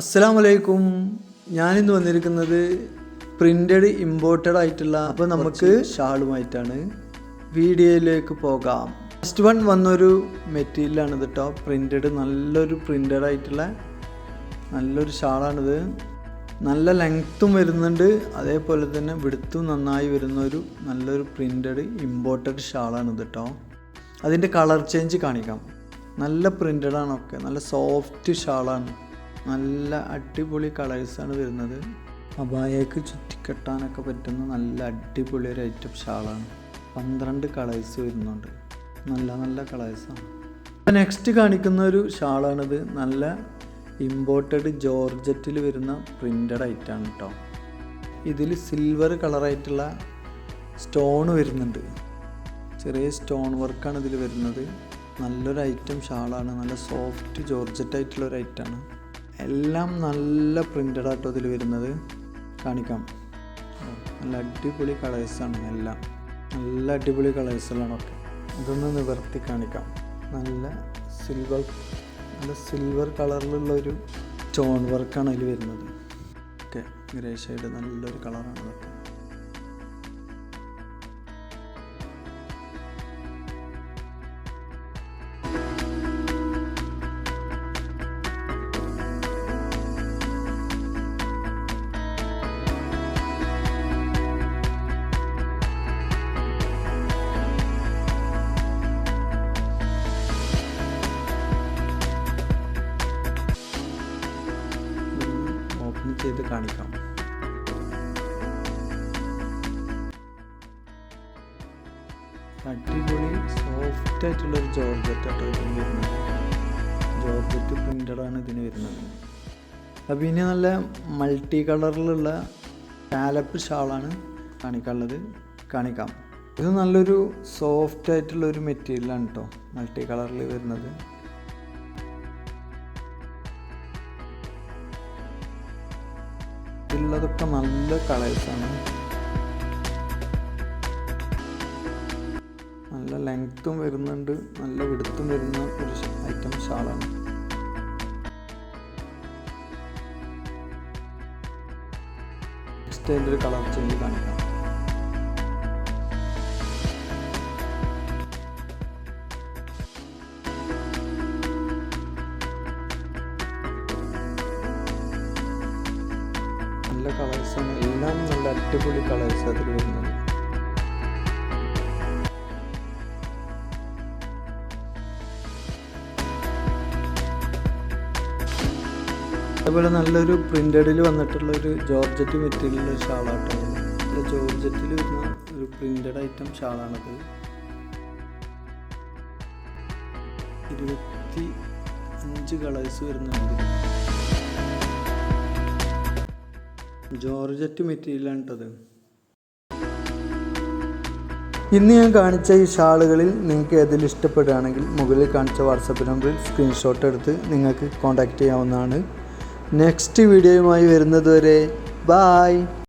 അസ്സലാം വലൈക്കും ഞാനിന്ന് വന്നിരിക്കുന്നത് പ്രിന്റഡ് ഇമ്പോർട്ടഡ് ആയിട്ടുള്ള അപ്പോൾ നമുക്ക് ഷാളുമായിട്ടാണ്. വീഡിയോയിലേക്ക് പോകാം. ഫസ്റ്റ് വൺ വന്നൊരു മെറ്റീരിയലാണ് ഇത് കേട്ടോ പ്രിന്റഡ് നല്ലൊരു പ്രിന്റഡ് ആയിട്ടുള്ള നല്ലൊരു ഷാളാണിത്. നല്ല ലെങ്ത്തും വരുന്നുണ്ട്. അതേപോലെ തന്നെ വിടുത്തും നന്നായി വരുന്ന ഒരു നല്ലൊരു പ്രിന്റഡ് ഇമ്പോർട്ടഡ് ഷാളാണിത് കേട്ടോ അതിന്റെ കളർ ചേഞ്ച് കാണിക്കാം. നല്ല പ്രിന്റഡ് ആണ് ഒക്കെ നല്ല സോഫ്റ്റ് ഷാളാണ്. നല്ല അടിപൊളി കളേഴ്സാണ് വരുന്നത്. അബായക്ക് ചുറ്റിക്കെട്ടാനൊക്കെ പറ്റുന്ന നല്ല അടിപൊളി ഒരു ഐറ്റം ഷാളാണ് പന്ത്രണ്ട് കളേഴ്സ് വരുന്നുണ്ട്. നല്ല നല്ല കളേഴ്സാണ് നെക്സ്റ്റ് കാണിക്കുന്ന ഒരു ഷാളാണിത് നല്ല ഇമ്പോർട്ടഡ് ജോർജറ്റിൽ വരുന്ന പ്രിന്റഡ് ഐറ്റാണ് കേട്ടോ ഇതിൽ സിൽവർ കളറായിട്ടുള്ള സ്റ്റോൺ വരുന്നുണ്ട്. ചെറിയ സ്റ്റോൺ വർക്കാണ് ഇതിൽ വരുന്നത്. നല്ലൊരു ഐറ്റം ഷാളാണ് നല്ല സോഫ്റ്റ് ജോർജറ്റ് ആയിട്ടുള്ള ഒരു ഐറ്റാണ് എല്ലാം നല്ല പ്രിന്റഡ് ആട്ടോ ഇതിൽ വരുന്നത്. കാണിക്കാം. നല്ല അടിപൊളി കളേഴ്സാണ് എല്ലാം. നല്ല അടിപൊളി കളേഴ്സുകളാണ് ഒക്കെ. ഇതൊന്ന് നിവർത്തി കാണിക്കാം. നല്ല സിൽവർ നല്ല സിൽവർ കളറിലുള്ള ഒരു സ്റ്റോൺ വർക്കാണ് അതിൽ വരുന്നത്. ഓക്കെ ഗ്രേ ഷെയ്ഡ് നല്ലൊരു കളറാണ് അതൊക്കെ. കാണിക്കാം. അടിപൊളി സോഫ്റ്റ് ആയിട്ടുള്ള ഒരു ജോർജറ്റ് ആട്ടോ ഇതിന് വരുന്നത്. ജോർജറ്റ് പ്രിന്റഡാണ് ഇതിന് വരുന്നത്. അപ്പോൾ ഇനി നല്ല മൾട്ടി കളറിലുള്ള പാലപ്പ് ഷാളാണ് കാണിക്കാനുള്ളത്. കാണിക്കാം. ഇത് നല്ലൊരു സോഫ്റ്റ് ആയിട്ടുള്ള ഒരു മെറ്റീരിയലാണ് കേട്ടോ മൾട്ടി കളറിൽ വരുന്നത്. ഇതിലുള്ളതൊക്കെ നല്ല കളേഴ്സാണ്. നല്ല ലെങ്ത്തും വരുന്നുണ്ട് നല്ല വിടുത്തും വരുന്ന ഒരു ഐറ്റം ഷാളാണ്. നെക്സ്റ്റ് അതിന്റെ ഒരു കളർ ചേഞ്ച് കാണിക്കാം. നല്ല കളേഴ്സാണ് എല്ലാം നല്ല അടിപൊളി കളേഴ്സ് അതിൽ വരുന്നത് അതുപോലെ നല്ലൊരു പ്രിന്റഡിൽ വന്നിട്ടുള്ള ഒരു ജോർജറ്റ് മെറ്റീരിയലുള്ള ഷാളാട്ടോ ജോർജറ്റിൽ വരുന്ന ഒരു പ്രിന്റഡ് ഐറ്റം ഷാളാണത് ഇരുപത്തി അഞ്ച് കളേഴ്സ് വരുന്നുണ്ട്. ജോർജറ്റ് മെറ്റീരിയലാണ് കേട്ടത് ഇന്ന് ഞാൻ കാണിച്ച ഈ ഷാളുകളിൽ നിങ്ങൾക്ക് ഏതിൽ ഇഷ്ടപ്പെടുകയാണെങ്കിൽ മുകളിൽ കാണിച്ച വാട്സപ്പ് നമ്പറിൽ സ്ക്രീൻഷോട്ട് എടുത്ത് നിങ്ങൾക്ക് കോൺടാക്റ്റ് ചെയ്യാവുന്നതാണ്. നെക്സ്റ്റ് വീഡിയോയുമായി വരുന്നതുവരെ ബായ്